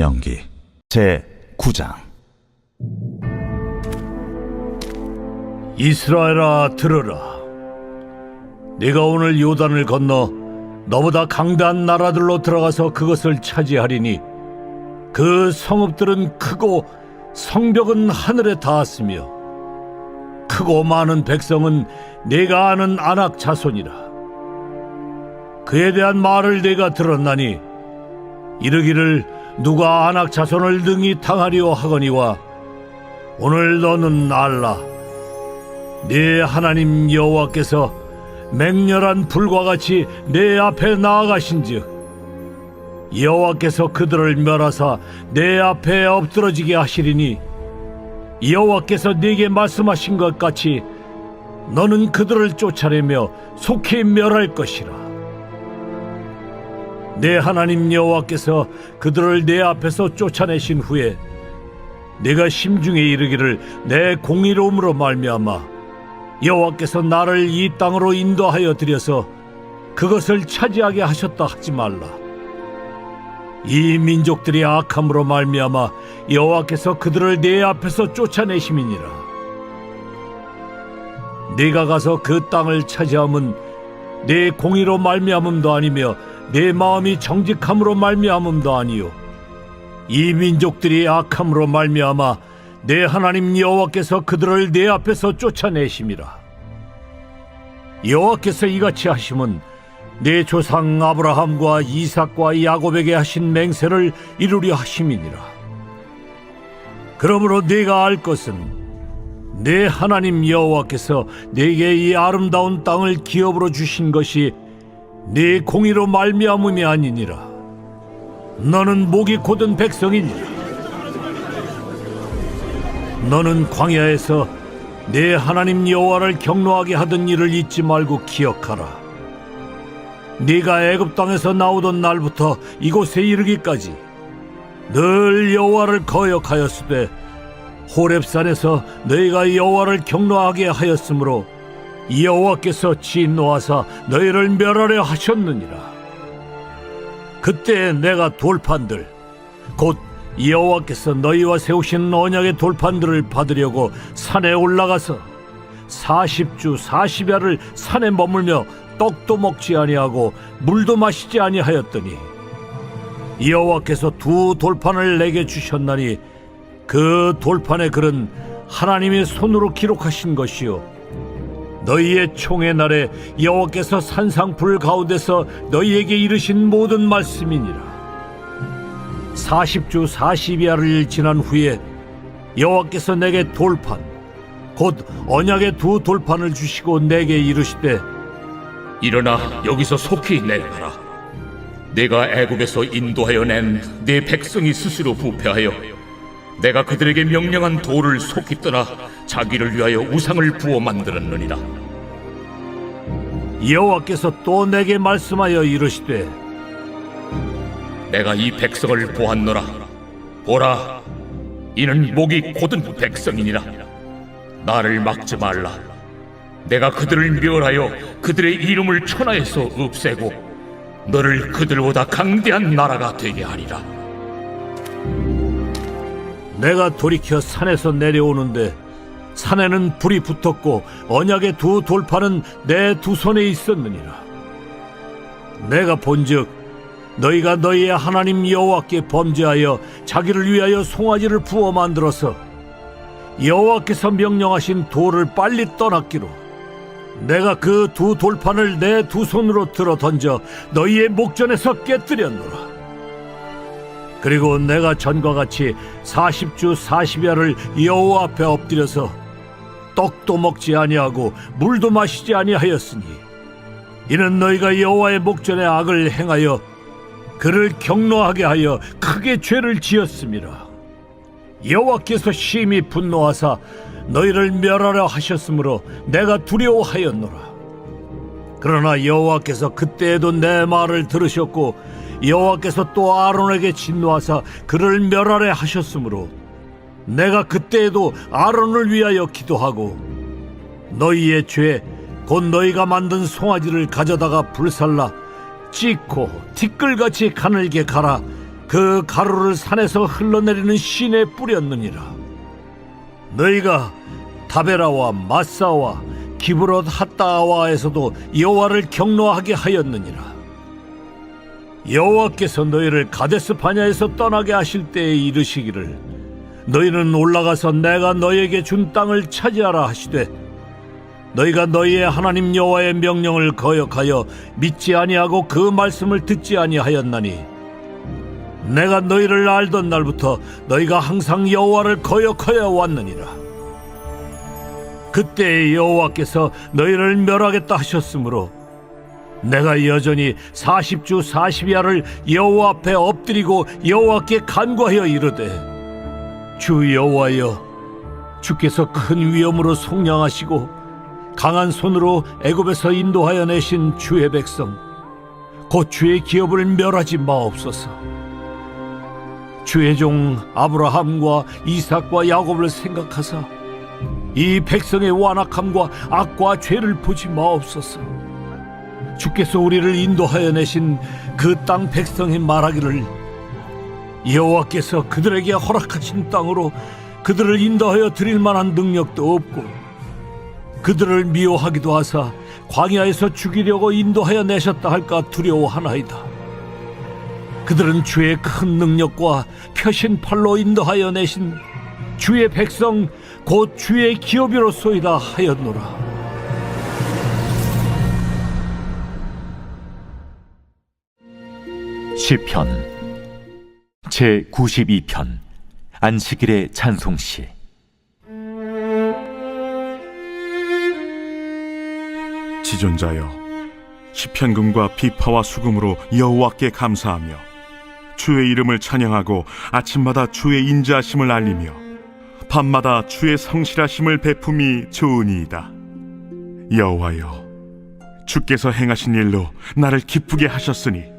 신명기 제 9장. 이스라엘아 들으라. 네가 오늘 요단을 건너 너보다 강대한 나라들로 들어가서 그것을 차지하리니 그 성읍들은 크고 성벽은 하늘에 닿았으며 크고 많은 백성은 네가 아는 안악 자손이라. 그에 대한 말을 네가 들었나니 이르기를 누가 안악 자손을 능히 당하리오 하거니와 오늘 너는 알라. 네 하나님 여호와께서 맹렬한 불과 같이 내 앞에 나아가신즉 여호와께서 그들을 멸하사 내 앞에 엎드러지게 하시리니 여호와께서 네게 말씀하신 것 같이 너는 그들을 쫓아내며 속히 멸할 것이라 내 하나님 여호와께서 그들을 내 앞에서 쫓아내신 후에 내가 심중에 이르기를 내 공의로움으로 말미암아 여호와께서 나를 이 땅으로 인도하여 들여서 그것을 차지하게 하셨다 하지 말라. 이 민족들이 악함으로 말미암아 여호와께서 그들을 내 앞에서 쫓아내심이니라. 네가 가서 그 땅을 차지함은 내 공의로 말미암음도 아니며 내 마음이 정직함으로 말미암음도 아니요. 이 민족들이 악함으로 말미암아 내 하나님 여호와께서 그들을 내 앞에서 쫓아내심이라 여호와께서 이같이 하심은 내 조상 아브라함과 이삭과 야곱에게 하신 맹세를 이루려 하심이니라. 그러므로 네가 알 것은 내 하나님 여호와께서 내게 이 아름다운 땅을 기업으로 주신 것이 네 공의로 말미암음이 아니니라 너는 목이 곧은 백성이니라 너는 광야에서 내 하나님 여호와를 경노하게 하던 일을 잊지 말고 기억하라. 네가 애굽 땅에서 나오던 날부터 이곳에 이르기까지 늘 여호와를 거역하였으되 호렙산에서 너희가 여호와를 경노하게 하였으므로 여호와께서 진노하사 너희를 멸하려 하셨느니라. 그때 내가 돌판들 곧 여호와께서 너희와 세우신 언약의 돌판들을 받으려고 산에 올라가서 40주 40야를 산에 머물며 떡도 먹지 아니하고 물도 마시지 아니하였더니 여호와께서 두 돌판을 내게 주셨나니 그 돌판의 글은 하나님의 손으로 기록하신 것이요 너희의 총의 날에 여호와께서 산상불 가운데서 너희에게 이르신 모든 말씀이니라 40주 40야를 지난 후에 여호와께서 내게 돌판 곧 언약의 두 돌판을 주시고 내게 이르시되 일어나 여기서 속히 내려가라. 내가 애굽에서 인도하여 낸네 백성이 스스로 부패하여 내가 그들에게 명령한 돌을 속히 떠나 자기를 위하여 우상을 부어 만들었느니라. 여호와께서 또 내게 말씀하여 이르시되 내가 이 백성을 보았노라. 보라, 이는 목이 곧은 백성이니라. 나를 막지 말라. 내가 그들을 멸하여 그들의 이름을 천하에서 없애고 너를 그들보다 강대한 나라가 되게 하리라. 내가 돌이켜 산에서 내려오는데 산에는 불이 붙었고 언약의 두 돌판은 내두 손에 있었느니라. 내가 본즉 너희가 너희의 하나님 여호와께 범죄하여 자기를 위하여 송아지를 부어 만들어서 여호와께서 명령하신 돌을 빨리 떠났기로 내가 그 두 돌판을 내 두 손으로 들어 던져 너희의 목전에서 깨뜨렸노라. 그리고 내가 전과 같이 40주 40야를 여호와 앞에 엎드려서 떡도 먹지 아니하고 물도 마시지 아니하였으니 이는 너희가 여호와의 목전에 악을 행하여 그를 경노하게 하여 크게 죄를 지었습니다. 여호와께서 심히 분노하사 너희를 멸하려 하셨으므로 내가 두려워하였노라. 그러나 여호와께서 그때에도 내 말을 들으셨고 여호와께서 또 아론에게 진노하사 그를 멸하려 하셨으므로 내가 그때에도 아론을 위하여 기도하고 너희의 죄 곧 너희가 만든 송아지를 가져다가 불살라 찢고 티끌같이 가늘게 갈아 그 가루를 산에서 흘러내리는 신에 뿌렸느니라. 너희가 다베라와 마사와 기브롯 핫다와에서도 여호와를 경노하게 하였느니라. 여호와께서 너희를 가데스 바냐에서 떠나게 하실 때에 이르시기를 너희는 올라가서 내가 너희에게 준 땅을 차지하라 하시되 너희가 너희의 하나님 여호와의 명령을 거역하여 믿지 아니하고 그 말씀을 듣지 아니하였나니 내가 너희를 알던 날부터 너희가 항상 여호와를 거역하여 왔느니라. 그때 여호와께서 너희를 멸하겠다 하셨으므로 내가 여전히 40주 40야를 여호와 앞에 엎드리고 여호와께 간구하여 이르되 주 여호와여 주께서 큰 위엄으로 속량하시고 강한 손으로 애굽에서 인도하여 내신 주의 백성 곧 주의 기업을 멸하지 마옵소서. 주의 종 아브라함과 이삭과 야곱을 생각하사 이 백성의 완악함과 악과 죄를 보지 마옵소서. 주께서 우리를 인도하여 내신 그 땅 백성이 말하기를 여호와께서 그들에게 허락하신 땅으로 그들을 인도하여 드릴 만한 능력도 없고 그들을 미워하기도 하사 광야에서 죽이려고 인도하여 내셨다 할까 두려워하나이다. 그들은 주의 큰 능력과 표신 팔로 인도하여 내신 주의 백성 곧 주의 기업이로소이다 하였노라. 시편 제 92편 안식일의 찬송시 지존자여 시편금과 비파와 수금으로 여호와께 감사하며 주의 이름을 찬양하고 아침마다 주의 인자하심을 알리며 밤마다 주의 성실하심을 베품이 좋으니이다. 여호와여 주께서 행하신 일로 나를 기쁘게 하셨으니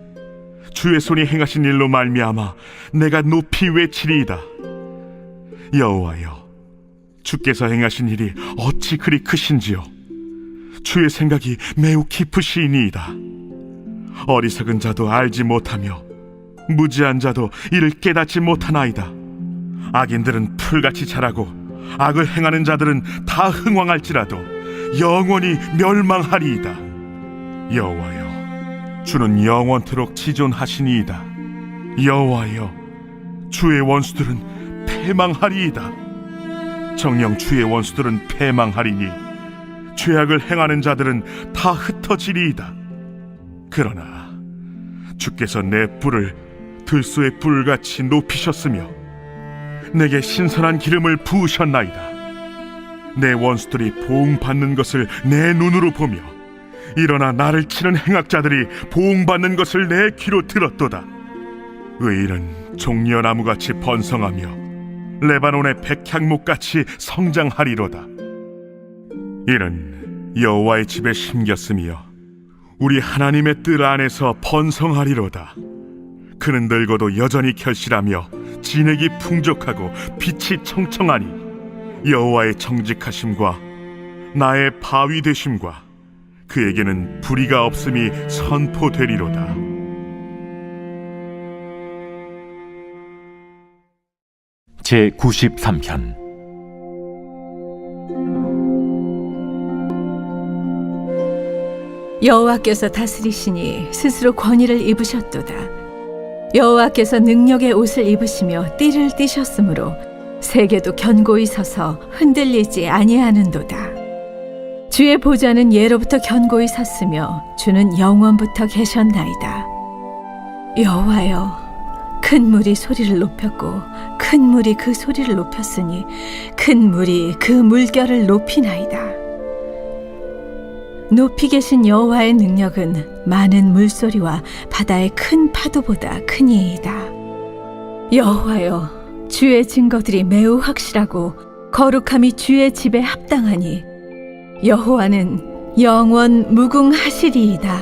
주의 손이 행하신 일로 말미암아 내가 높이 외치리이다 여호와여 주께서 행하신 일이 어찌 그리 크신지요 주의 생각이 매우 깊으시니이다. 어리석은 자도 알지 못하며 무지한 자도 이를 깨닫지 못하나이다. 악인들은 풀같이 자라고 악을 행하는 자들은 다 흥왕할지라도 영원히 멸망하리이다. 여호와여, 주는 영원토록 지존하시니이다. 여호와여, 주의 원수들은 패망하리이다. 정령 주의 원수들은 패망하리니 죄악을 행하는 자들은 다 흩어지리이다. 그러나 주께서 내 뿔을 들소의 뿔같이 높이셨으며 내게 신선한 기름을 부으셨나이다. 내 원수들이 보응받는 것을 내 눈으로 보며 일어나 나를 치는 행악자들이 보응받는 것을 내 귀로 들었도다. 의인은 종려나무같이 번성하며 레바논의 백향목같이 성장하리로다. 이는 여호와의 집에 심겼으며 우리 하나님의 뜰 안에서 번성하리로다. 그는 늙어도 여전히 결실하며 진액이 풍족하고 빛이 청청하니 여호와의 정직하심과 나의 바위 되심과 그에게는 불의가 없음이 선포되리로다. 제 93편 여호와께서 다스리시니 스스로 권위를 입으셨도다. 여호와께서 능력의 옷을 입으시며 띠를 띠셨으므로 세계도 견고히 서서 흔들리지 아니하는도다. 주의 보좌는 예로부터 견고히 섰으며 주는 영원부터 계셨나이다. 여호와여, 큰 물이 소리를 높였고 큰 물이 그 소리를 높였으니 큰 물이 그 물결을 높이나이다. 높이 계신 여호와의 능력은 많은 물소리와 바다의 큰 파도보다 크니이다. 여호와여, 주의 증거들이 매우 확실하고 거룩함이 주의 집에 합당하니 여호와는 영원 무궁하시리이다.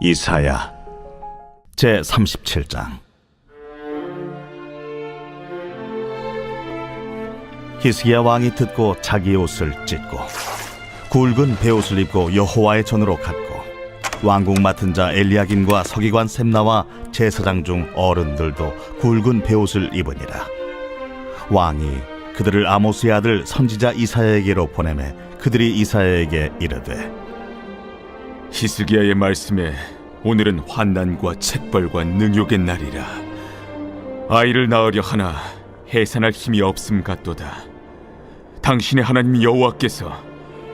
이사야 제 37장 히스기야 왕이 듣고 자기 옷을 찢고 굵은 베옷을 입고 여호와의 전으로 갔고 왕궁 맡은 자 엘리야김과 서기관 셈나와 제사장 중 어른들도 굵은 베옷을 입으니라 왕이 그들을 아모스의 아들 선지자 이사야에게로 보내매 그들이 이사야에게 이르되 히스기야의 말씀에 오늘은 환난과 책벌과 능욕의 날이라. 아이를 낳으려 하나 해산할 힘이 없음 같도다. 당신의 하나님 여호와께서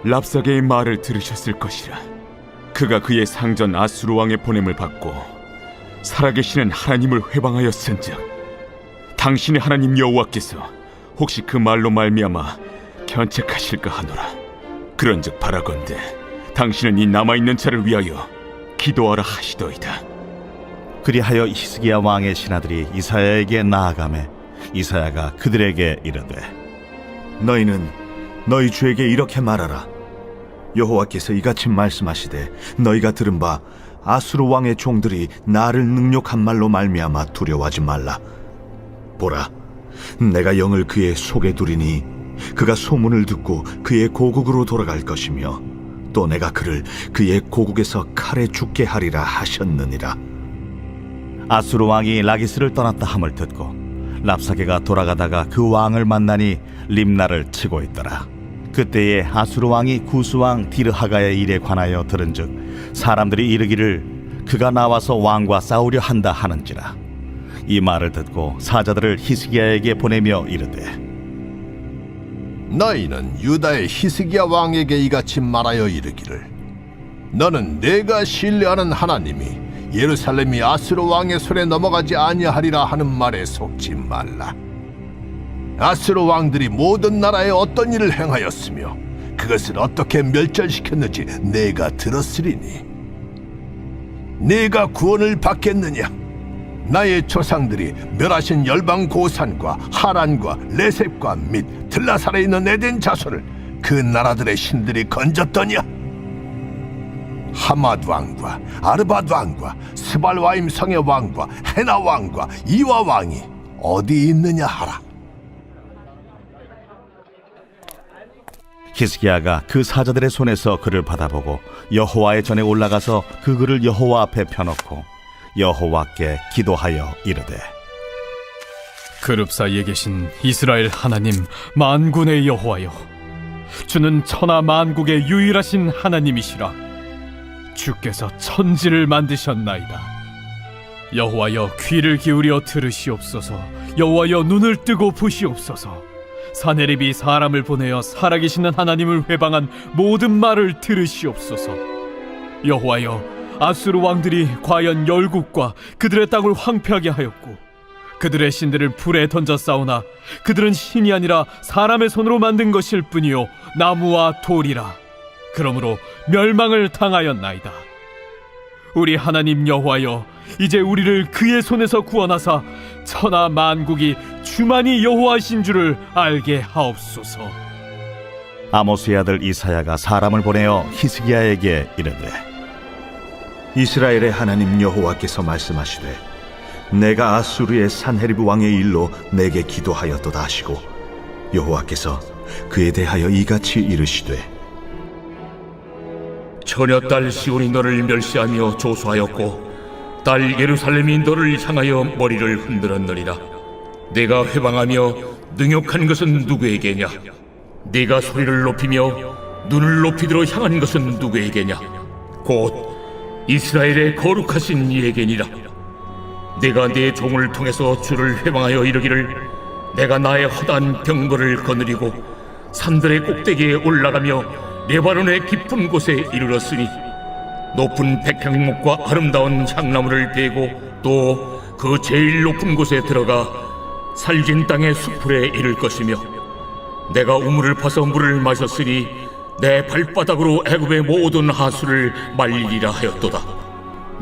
랍사게의 말을 들으셨을 것이라. 그가 그의 상전 아수르 왕의 보냄을 받고 살아계시는 하나님을 회방하였은즉 당신의 하나님 여호와께서 혹시 그 말로 말미암아 견책하실까 하노라 그런즉 바라건대 당신은 이 남아 있는 자를 위하여 기도하라 하시더이다 그리하여 히스기야 왕의 신하들이 이사야에게 나아가매 이사야가 그들에게 이르되 너희는 너희 주에게 이렇게 말하라. 여호와께서 이같이 말씀하시되 너희가 들은 바 아수르 왕의 종들이 나를 능욕한 말로 말미암아 두려워하지 말라. 보라, 내가 영을 그의 속에 두리니 그가 소문을 듣고 그의 고국으로 돌아갈 것이며 또 내가 그를 그의 고국에서 칼에 죽게 하리라 하셨느니라. 아수르 왕이 라기스를 떠났다 함을 듣고 랍사게가 돌아가다가 그 왕을 만나니 림나를 치고 있더라. 그때에 아수르 왕이 구스 왕 디르하가의 일에 관하여 들은즉 사람들이 이르기를 그가 나와서 왕과 싸우려 한다 하는지라. 이 말을 듣고 사자들을 히스기야에게 보내며 이르되 너희는 유다의 히스기야 왕에게 이같이 말하여 이르기를 너는 내가 신뢰하는 하나님이 예루살렘이 아수르 왕의 손에 넘어가지 아니하리라 하는 말에 속지 말라. 아수르 왕들이 모든 나라에 어떤 일을 행하였으며 그것을 어떻게 멸절시켰는지 내가 들었으리니 네가 구원을 받겠느냐 나의 조상들이 멸하신 열방 고산과 하란과 레셉과 및 들라살에 있는 에덴 자손을 그 나라들의 신들이 건졌더냐? 하맛 왕과 아르밧 왕과 스발와임 성의 왕과 헤나 왕과 이와 왕이 어디 있느냐 하라. 히스기야가 그 사자들의 손에서 그를 받아보고 여호와의 전에 올라가서 그 글을 여호와 앞에 펴놓고 여호와께 기도하여 이르되 그룹 사이에 계신 이스라엘 하나님 만군의 여호와여 주는 천하 만국의 유일하신 하나님이시라. 주께서 천지를 만드셨나이다. 여호와여 귀를 기울여 들으시옵소서. 여호와여 눈을 뜨고 보시옵소서. 사내립이 사람을 보내어 살아계시는 하나님을 회방한 모든 말을 들으시옵소서. 여호와여 아수르 왕들이 과연 열국과 그들의 땅을 황폐하게 하였고 그들의 신들을 불에 던져 싸우나 그들은 신이 아니라 사람의 손으로 만든 것일 뿐이요 나무와 돌이라. 그러므로 멸망을 당하였나이다. 우리 하나님 여호와여 이제 우리를 그의 손에서 구원하사 천하 만국이 주만이 여호와신 줄을 알게 하옵소서. 아모스의 아들 이사야가 사람을 보내어 히스기야에게 이르되 이스라엘의 하나님 여호와께서 말씀하시되 내가 아수르의 산헤리브 왕의 일로 내게 기도하였도다 하시고 여호와께서 그에 대하여 이같이 이르시되 처녀 딸 시온이 너를 멸시하며 조소하였고 딸 예루살렘이 너를 향하여 머리를 흔들었느니라. 내가 회방하며 능욕한 것은 누구에게냐? 네가 소리를 높이며 눈을 높이도록 향한 것은 누구에게냐? 곧 이스라엘의 거룩하신 이에게니라. 내가 네 종을 통해서 주를 회방하여 이르기를 내가 나의 허다한 병거를 거느리고 산들의 꼭대기에 올라가며 레바논의 깊은 곳에 이르렀으니 높은 백향목과 아름다운 향나무를 베고 또 그 제일 높은 곳에 들어가 살진 땅의 수풀에 이를 것이며 내가 우물을 파서 물을 마셨으니 내 발바닥으로 애굽의 모든 하수를 말리리라 하였도다.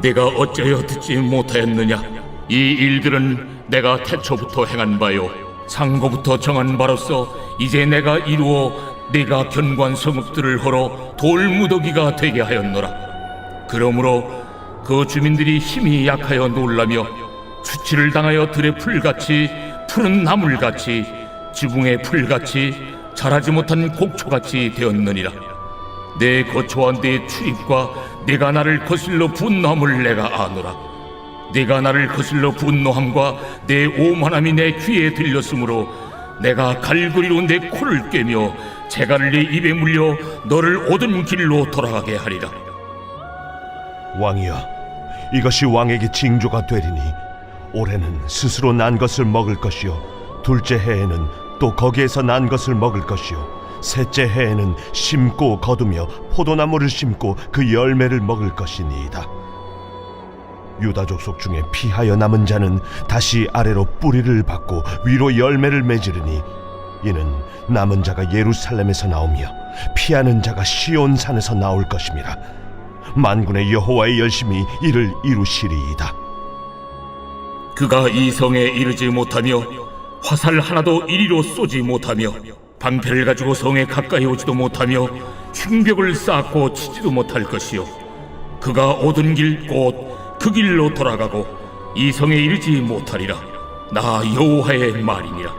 내가 어찌하여 듣지 못하였느냐? 이 일들은 내가 태초부터 행한 바요. 상고부터 정한 바로서 이제 내가 이루어 내가 견고한 성읍들을 헐어 돌무더기가 되게 하였노라. 그러므로 그 주민들이 힘이 약하여 놀라며 수치를 당하여 들의 풀같이 푸른 나물같이 지붕의 풀같이 자라지 못한 곡초같이 되었느니라. 내 거처와 내 출입과 내가 나를 거슬러 분노함을 내가 아노라. 네가 나를 거슬러 분노함과 내 오만함이 내 귀에 들렸으므로 내가 갈고리로 내 코를 꿰며 재갈을 내 입에 물려 너를 오던 길로 돌아가게 하리라. 왕이여, 이것이 왕에게 징조가 되리니 올해는 스스로 난 것을 먹을 것이요 둘째 해에는 또 거기에서 난 것을 먹을 것이요 셋째 해에는 심고 거두며 포도나무를 심고 그 열매를 먹을 것이니이다. 유다 족 속 중에 피하여 남은 자는 다시 아래로 뿌리를 받고 위로 열매를 맺으리니 이는 남은 자가 예루살렘에서 나오며 피하는 자가 시온 산에서 나올 것임이라. 만군의 여호와의 열심히 이를 이루시리이다. 그가 이 성에 이르지 못하며 화살 하나도 이리로 쏘지 못하며 방패를 가지고 성에 가까이 오지도 못하며 흉벽을 쌓고 치지도 못할 것이요. 그가 오던 길 곧 그 길로 돌아가고 이 성에 이르지 못하리라. 나 여호와의 말이니라.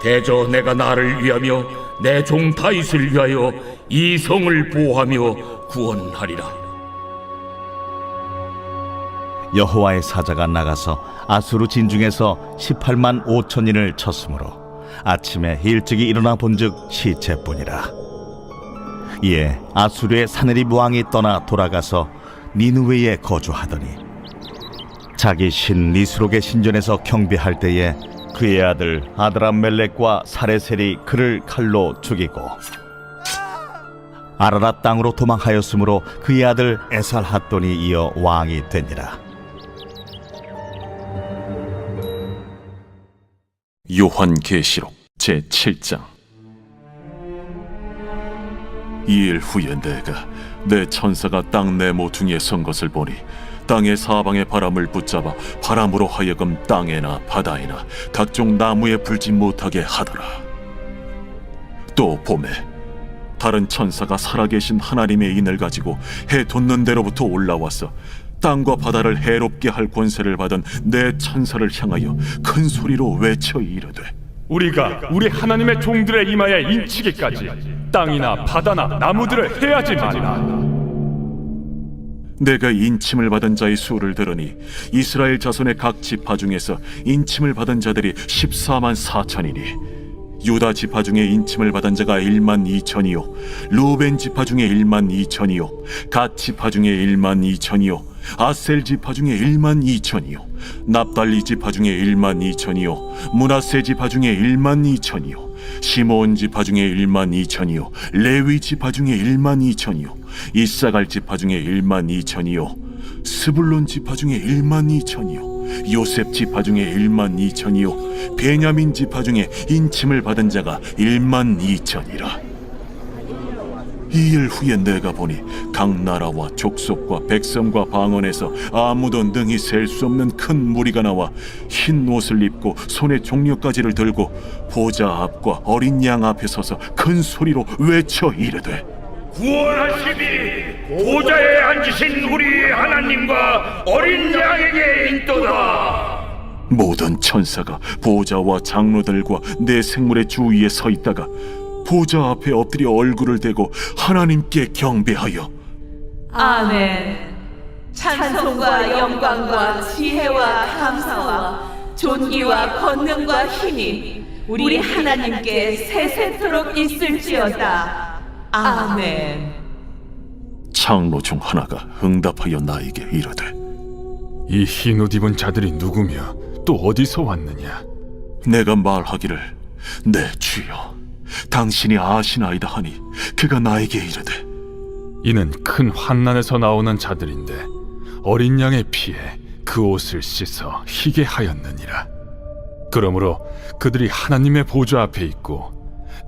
대저 내가 나를 위하며 내 종 다윗을 위하여 이 성을 보호하며 구원하리라 여호와의 사자가 나가서 아수르 진중에서 18만 5천인을 쳤으므로 아침에 일찍이 일어나 본즉 시체뿐이라. 이에 아수르의 사느립 왕이 떠나 돌아가서 니누웨에 거주하더니 자기 신 니스록의 신전에서 경배할 때에 그의 아들 아드람멜렉과 사레셀이 그를 칼로 죽이고 아라랏 땅으로 도망하였으므로 그의 아들 에살핫돈이 이어 왕이 되니라 요한계시록 제 7장 이일 후에 내가 내 천사가 땅 내 모퉁이에 선 것을 보니 땅의 사방의 바람을 붙잡아 바람으로 하여금 땅에나 바다에나 각종 나무에 불지 못하게 하더라. 또 봄에 다른 천사가 살아계신 하나님의 인을 가지고 해 돋는 데로부터 올라와서 땅과 바다를 해롭게 할 권세를 받은 내 천사를 향하여 큰 소리로 외쳐 이르되 우리가 우리 하나님의 종들의 이마에 인치기까지 땅이나 바다나 나무들을 해하지 말라. 내가 인침을 받은 자의 수를 들으니 이스라엘 자손의 각 지파 중에서 인침을 받은 자들이 14만 4천이니 유다 지파 중에 인침을 받은 자가 1만 2천이요 루벤 지파 중에 1만 2천이요 갓 지파 중에 1만 2천이요 아셀 지파 중에 1만 2천이요 납달리 지파 중에 1만 2천이요 문하세 지파 중에 1만 2천이요 시몬 지파 중에 1만 2천이요 레위 지파 중에 1만 2천이요 이사갈 지파 중에 1만 2천이요 스불론 지파 중에 1만 2천이요 요셉 지파 중에 1만 2천이요. 베냐민 지파 중에 인침을 받은 자가 1만 2천이라. 이 일 후에 내가 보니 각 나라와 족속과 백성과 방언에서 아무도 능히 셀 수 없는 큰 무리가 나와 흰 옷을 입고 손에 종려가지를 들고 보좌 앞과 어린 양 앞에 서서 큰 소리로 외쳐 이르되 구원하시니 보좌에 앉으신 우리 하나님과 어린 양에게 있도다 모든 천사가 보좌와 장로들과 내 생물의 주위에 서 있다가 보좌 앞에 엎드려 얼굴을 대고 하나님께 경배하여 아멘. 찬송과 영광과 지혜와 감사와 존귀와 권능과 힘이 우리 하나님께 세세토록 있을지어다. 아멘. 장로 중 하나가 응답하여 나에게 이르되 이 흰 옷 입은 자들이 누구며 또 어디서 왔느냐? 내가 말하기를 내 주여 당신이 아시나이다 하니 그가 나에게 이르되 이는 큰 환난에서 나오는 자들인데 어린 양의 피에 그 옷을 씻어 희게 하였느니라. 그러므로 그들이 하나님의 보좌 앞에 있고